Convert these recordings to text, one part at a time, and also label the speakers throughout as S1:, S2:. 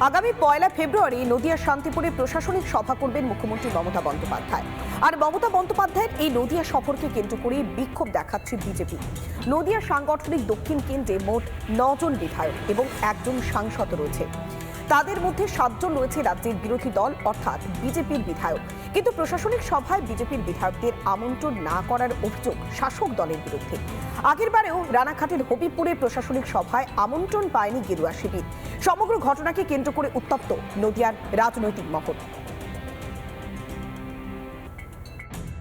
S1: আগামী পয়লা ফেব্রুয়ারি নদিয়া শান্তিপুরে প্রশাসনিক সভা করবেন মুখ্যমন্ত্রী মমতা বন্দ্যোপাধ্যায়। আর মমতা বন্দ্যোপাধ্যায়ের এই নদিয়া সফরকে কেন্দ্র করে বিক্ষোভ দেখাচ্ছে বিজেপি। নদিয়া সাংগঠনিক দক্ষিণ কেন্দ্রে মোট নজন বিধায়ক এবং একজন সাংসদ রয়েছে। তাদের মধ্যে সাতজন রয়েছে রাজ্যের বিরোধী দল, অর্থাৎ বিজেপির বিধায়ক। কিন্তু প্রশাসনিক সভায় বিজেপির বিধায়কদের আমন্ত্রণ না করার অভিযোগ শাসক দলের বিরুদ্ধে। আগেরবারেও রানাঘাটের হবিপুরে প্রশাসনিক সভায় আমন্ত্রণ পায়নি গেরুয়া শিবির। সমগ্র ঘটনাকে কেন্দ্র করে উত্তপ্ত নদিয়ার রাজনৈতিক মহল।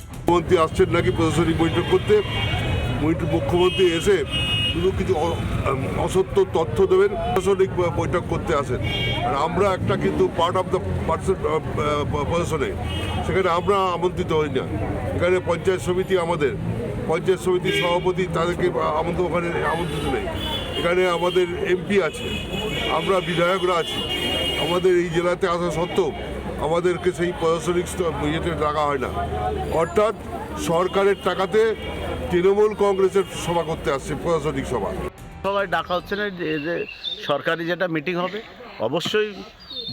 S2: মুখ্যমন্ত্রী আসছেন নাকি প্রশাসনিক বৈঠক করতে? মুখ্য- মুখ্যমন্ত্রী এসে শুধু কিছু অসত্য তথ্য দেবেন। প্রশাসনিক বৈঠক করতে আসেন। আর আমরা একটা কিন্তু পার্ট অফ দ্য প্রশাসনে। সেখানে আমরা আমন্ত্রিত হই না। এখানে পঞ্চায়েত সমিতি আমাদের। পঞ্চায়েত সমিতির সভাপতি তাদেরকে আমন্ত্রণ ওখানে আমন্ত্রিত নেই। এখানে আমাদের এমপি আছে। আমরা বিধায়করা আছি। আমাদের এই জেলাতে আসা সত্ত্বেও আমাদেরকে সেই প্রশাসনিক ইয়েতে ডাকা হয় না। অর্থাৎ সরকারের টাকাতে তৃণমূল কংগ্রেসের সভা করতে আসছে, প্রশাসনিক সভা।
S3: সবাই ডাকা হচ্ছে না, যে যে সরকারি যেটা মিটিং হবে, অবশ্যই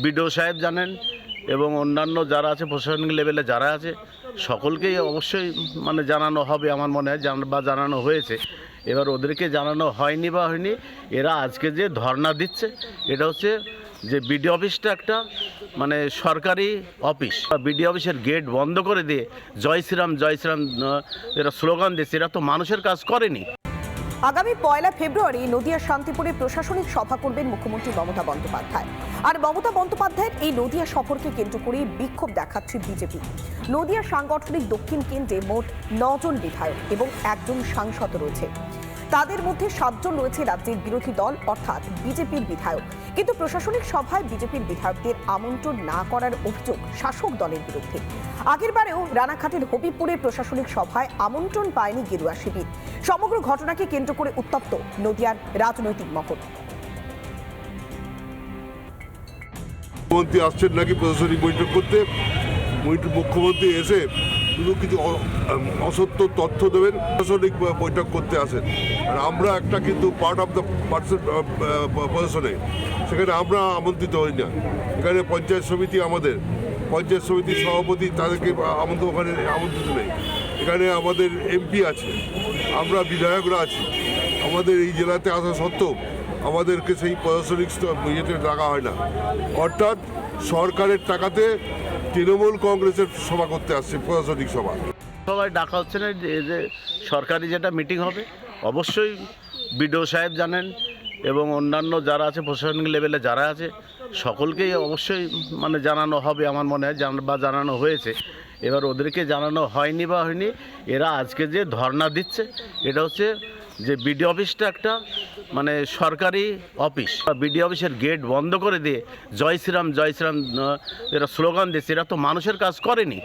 S3: বিডিও সাহেব জানেন এবং অন্যান্য যারা আছে, প্রশাসনিক লেভেলে যারা আছে, সকলকেই অবশ্যই মানে জানানো হবে আমার মনে হয় বা জানানো হয়েছে। এবার ওদেরকে জানানো হয়নি বা হয়নি, এরা আজকে যে ধর্ণা দিচ্ছে, এটা হচ্ছে যে বিডি অফিসটা একটা মানে সরকারি অফিস। বিডি অফিসের গেট বন্ধ করে দিয়ে জয় শ্রীরাম জয় শ্রীরাম এরা স্লোগান দিচ্ছে এরা তো মানুষের কাজ করেনি।
S1: আগামী পয়লা ফেব্রুয়ারি নদিয়া শান্তিপুরে প্রশাসনিক সভা করবেন মুখ্যমন্ত্রী মমতা বন্দ্যোপাধ্যায়। আর মমতা বন্দ্যোপাধ্যায়ের এই নদিয়া সফরকে কেন্দ্র করে বিক্ষোভ দেখাচ্ছে বিজেপি। নদিয়া সাংগঠনিক দক্ষিণ কেন্দ্রে মোট নজন বিধায়ক এবং একজন সাংসদ রয়েছে। তাদের মধ্যে সাতজন রয়েছে রাজ্যের বিরোধী দল, অর্থাৎ বিজেপির বিধায়ক। কিন্তু প্রশাসনিক সভায় বিজেপির বিধায়কদের আমন্ত্রণ না করার অভিযোগ শাসক দলের বিরুদ্ধে। আগেরবারেও রানাঘাটের হবিপুরে প্রশাসনিক সভায় আমন্ত্রণ পায়নি গেরুয়া শিবির। সমগ্র ঘটনাকে কেন্দ্র করে উত্তপ্ত নদিয়ার রাজনৈতিক মহল।
S2: মুখ্যমন্ত্রী আসছেন নাকি প্রশাসনিক বৈঠক করতে? মুখ্যমন্ত্রী এসে শুধু কিছু অসত্য তথ্য দেবেন, প্রশাসনিক বৈঠক করতে আসেন। আর আমরা একটা কিন্তু পার্ট অফ দ্য পার্সন প্রশাসনে। সেখানে আমরা আমন্ত্রিত হই না। এখানে পঞ্চায়েত সমিতি আমাদের। পঞ্চায়েত সমিতির সভাপতি তাদেরকে আমন্ত্রণ ওখানে আমন্ত্রিত নেই। এখানে আমাদের এমপি আছে। আমরা বিধায়করা আছি। আমাদের এই জেলাতে আসা সত্ত্বেও আমাদেরকে সেই প্রশাসনিক ইয়েতে ডাকা হয় না। অর্থাৎ সরকারের টাকাতে তৃণমূল কংগ্রেসের সভা করতে আসছে, প্রশাসনিক সভা।
S3: সবাই ডাকা হচ্ছে না, যে যে সরকারি যেটা মিটিং হবে, অবশ্যই বিডিও সাহেব জানেন এবং অন্যান্য যারা আছে, প্রশাসনিক লেভেলে যারা আছে, সকলকেই অবশ্যই মানে জানানো হবে আমার মনে হয়, জান- বা জানানো হয়েছে। এবার ওদেরকে জানানো হয়নি বা হয়নি, এরা আজকে যে ধর্ণা দিচ্ছে, এটা হচ্ছে যে বিডি অফিসটা একটা মানে সরকারি অফিস। বিডি অফিসের গেট বন্ধ করে দিয়ে জয় শ্রীরাম জয় শ্রীরাম এরা স্লোগান দিয়েছে এরা তো মানুষের কাজ করেনি।